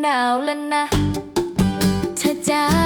หนาวแล้วนะเธอจ้า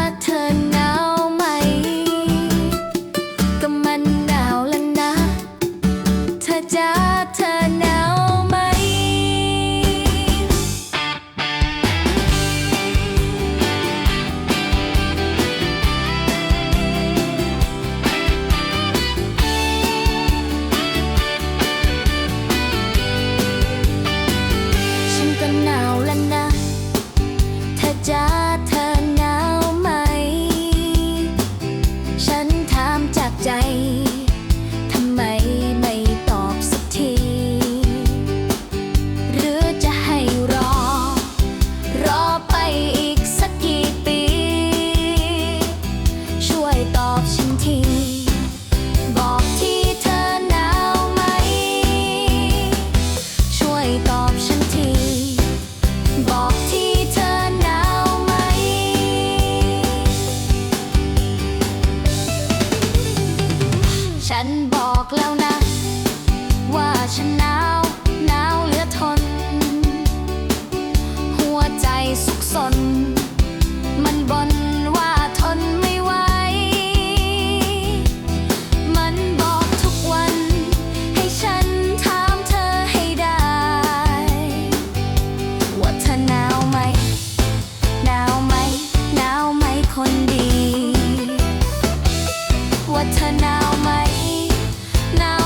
ไหมน้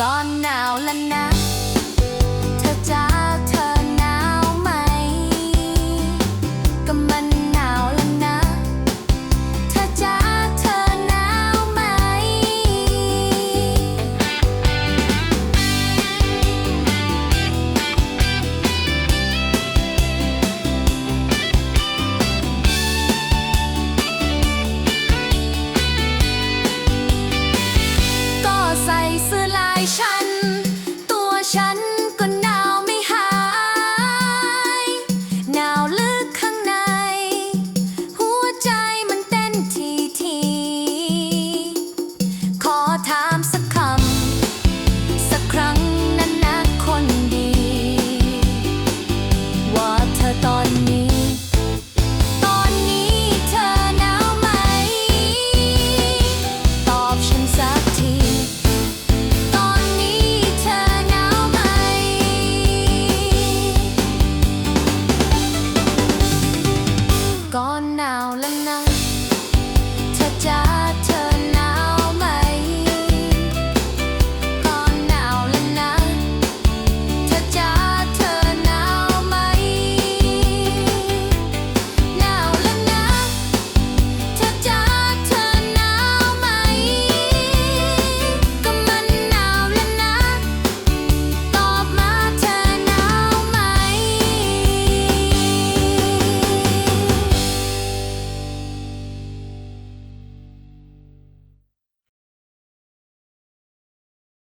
ก่อนหนาวแล้วนะ เธอจ้า